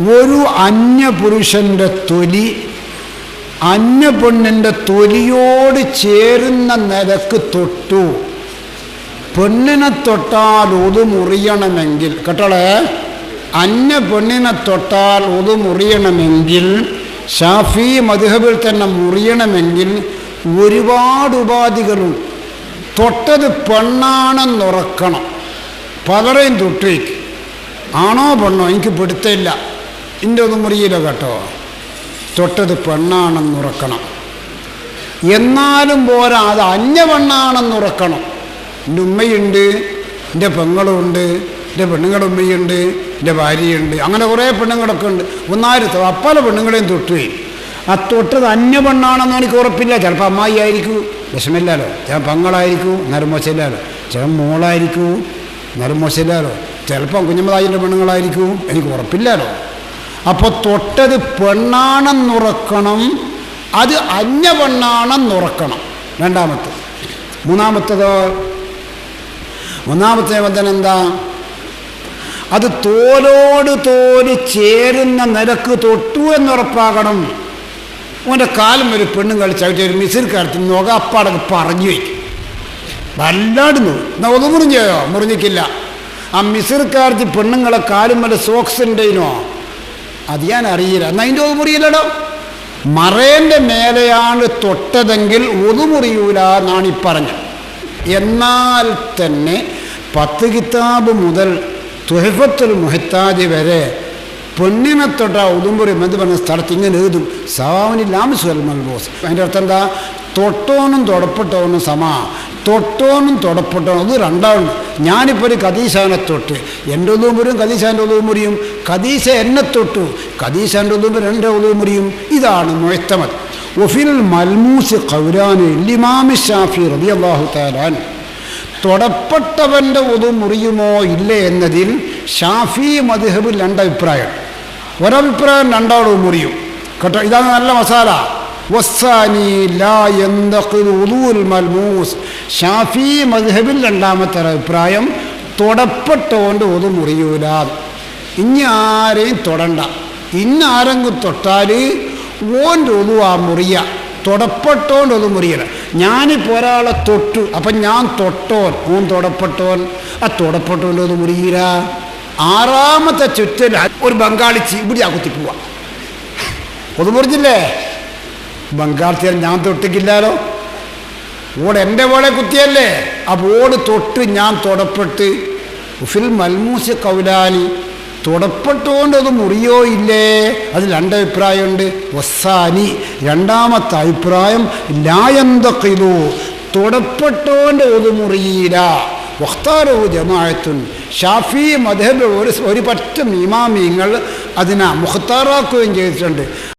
ഒരു അന്യപുരുഷന്റെ തൊലി അന്യപെണ്ണിന്റെ തൊലിയോട് ചേരുന്ന നിലയ്ക്ക് തൊട്ടു. പെണ്ണിനെ തൊട്ടാൽ ഒതു മുറിയണമെങ്കിൽ കേട്ടോളെ അന്യ പെണ്ണിനെ തൊട്ടാൽ ഒതു മുറിയണമെങ്കിൽ ഷാഫി മധുഹബിൽ തന്നെ മുറിയണമെങ്കിൽ ഒരുപാട് ഉപാധികളുണ്ട് തൊട്ടത് പെണ്ണാണെന്നുറക്കണം. പലരെയും തൊട്ടേക്ക് ആണോ പെണ്ണോ? എനിക്ക് പിടുത്തില്ല എന്റെ ഒന്നും മുറിയില്ല കേട്ടോ. തൊട്ടത് പെണ്ണാണെന്നുറക്കണം. എന്നാലും പോരാ അത് അന്യ പെണ്ണാണെന്നുറക്കണം എന്റെ ഉമ്മയുണ്ട് എന്റെ പെങ്ങളുണ്ട് എന്റെ പെണ്ണുങ്ങളുടെ ഉമ്മയുണ്ട് എന്റെ ഭാര്യയുണ്ട് അങ്ങനെ കുറേ പെണ്ണുങ്ങളൊക്കെ ഉണ്ട്. ഒന്നായിരത്തോ അപ്പല പെണ്ണുങ്ങളെയും തൊട്ടുപോയി ആ തൊട്ടത് അന്യ പെണ്ണാണെന്ന് എനിക്ക് ഉറപ്പില്ല. ചിലപ്പോൾ അമ്മായി ആയിരിക്കും വിഷമില്ലല്ലോ ചിലപ്പോൾ പെങ്ങളായിരിക്കും നേരം മോശമില്ലല്ലോ ചിലപ്പോൾ മോളായിരിക്കും നേരം മോശമില്ലല്ലോ ചിലപ്പോൾ കുഞ്ഞമ്മതായിന്റെ പെണ്ണുങ്ങളായിരിക്കും എനിക്ക് ഉറപ്പില്ലല്ലോ അപ്പോൾ തൊട്ടത് പെണ്ണാണെന്നുറക്കണം അത് അന്യ പെണ്ണാണെന്നുറക്കണം രണ്ടാമത്തെ. മൂന്നാമത്തതോ മൂന്നാമത്തെ നിബന്ധന എന്താ? അത് തോലോട് തോൽ ചേരുന്ന നിലയ്ക്ക് തൊട്ടു എന്നുറപ്പാകണം. ഓന്റെ കാലം ഒരു പെണ്ണും കളിച്ചായിട്ട് ഒരു മിസിൽ കാലത്ത് നോക അപ്പാടൊക്കെ പറഞ്ഞു വയ്ക്കും വല്ലാണ്ട് എന്നാ ഒന്ന് മുറിഞ്ഞോ? മുറിഞ്ഞിക്കില്ല ആ മിസിർക്കാർത്തി പെണ്ണുങ്ങളെ കാലും വല്ല സോക്സ് ഉണ്ടേനോ അത് ഞാൻ അറിയില്ല. എന്നാ അതിന്റെ ഒരു മുറിയില്ലടോ മറേന്റെ മേലെയാണ് തൊട്ടതെങ്കിൽ ഒതു മുറിയൂല എന്നാണ് ഈ പറഞ്ഞത്. എന്നാൽ തന്നെ പത്ത് കിതാബ് മുതൽ തുഹഫത്തുൽ മുഹത്താജ് വരെ പൊന്നിനെ തൊട്ട ഉദുമ്പുറി എന്ന് പറഞ്ഞ സ്ഥലത്ത് ഇങ്ങനെ എഴുതും. സവാവിനി ലാമിസുൽ മൽബോസ്. അതിന്റെ അർത്ഥം എന്താ? തൊട്ടോനും തൊടപ്പെട്ടോനും സമ. തൊട്ടോനും തൊടപ്പെട്ടോനും അത് രണ്ടാണ് ഞാനിപ്പോൾ ഒരു കദീശാനെ തൊട്ട്. എന്റെ ഒതുവും മുറിയും കദീശാന്റെ ഒതുവും മുറിയും കദീശ എന്നെ തൊട്ടു. കദീശാന്റെ ഒതുവും എന്റെ ഒതുവും മുറിയും ഇതാണ് മുഴത്തമത് ഒഫിൽ മൽമൂസ് ഖൗരാന് ലിമാമി ഷാഫി റബി അള്ളാഹു താലാൻ തൊടപ്പെട്ടവന്റെ ഒതു മുറിയുമോ ഇല്ലേ എന്നതിൽ ഷാഫി മധുഹബിൽ രണ്ടഭിപ്രായം ഒരഭിപ്രായം രണ്ടാളും മുറിയും കേട്ടോ? ഇതാണ് നല്ല മസാല. വസ്സാനി ലാ ഷാഫി മദ്ഹബിൽ രണ്ടാമത്തെ അഭിപ്രായം തൊടപ്പെട്ടോണ്ട് ഒതു മുറിയൂല. ഇനി ആരെയും തൊടണ്ട. ഇന്നാരെങ്കിലും തൊട്ടാൽ ഓന്റെ ഒതു ആ മുറിയ. തൊടപ്പെട്ടോണ്ട് ഒതു മുറിയല ഞാനിപ്പോൾ ഒരാളെ തൊട്ടു. അപ്പം ഞാൻ തൊട്ടോൻ. ഓൻ തൊടപ്പെട്ടോൻ. ആ തൊടപ്പെട്ടോന്റെ ഒതു മുറിയില്ല. ആറാമത്തെ ചുറ്റൽ ഒരു ബംഗാളിച്ച് ഇവിടെ ആ കുത്തിപ്പോവാ. ഒതു മുറിഞ്ഞില്ലേ ബംഗാളിച്ചാൽ ഞാൻ തൊട്ടിക്കില്ലാലോ ഓട് എന്റെ പോലെ കുത്തിയല്ലേ? അപ്പോൾ ഓട് തൊട്ട് ഞാൻ തൊടപ്പെട്ട്. ഉഫിൽ മൽമൂസ കൗലാലി തുടപ്പെട്ടുകൊണ്ട് അത് മുറിയോ ഇല്ലേ? അതിൽ രണ്ടഭിപ്രായമുണ്ട്. വസ്സാനി രണ്ടാമത്തെ അഭിപ്രായം ലായന്തക്കിതു തുടപ്പെട്ടോണ്ട് അത് മുറിയില്ല. വഖ്താരോ ജമാഅത്തുൻ. ഷാഫി മധബ് ഒരു ഒരു പറ്റം ഇമാമിങ്ങൾ അതിനെ മുഖത്താറാക്കുകയും ചെയ്തിട്ടുണ്ട്.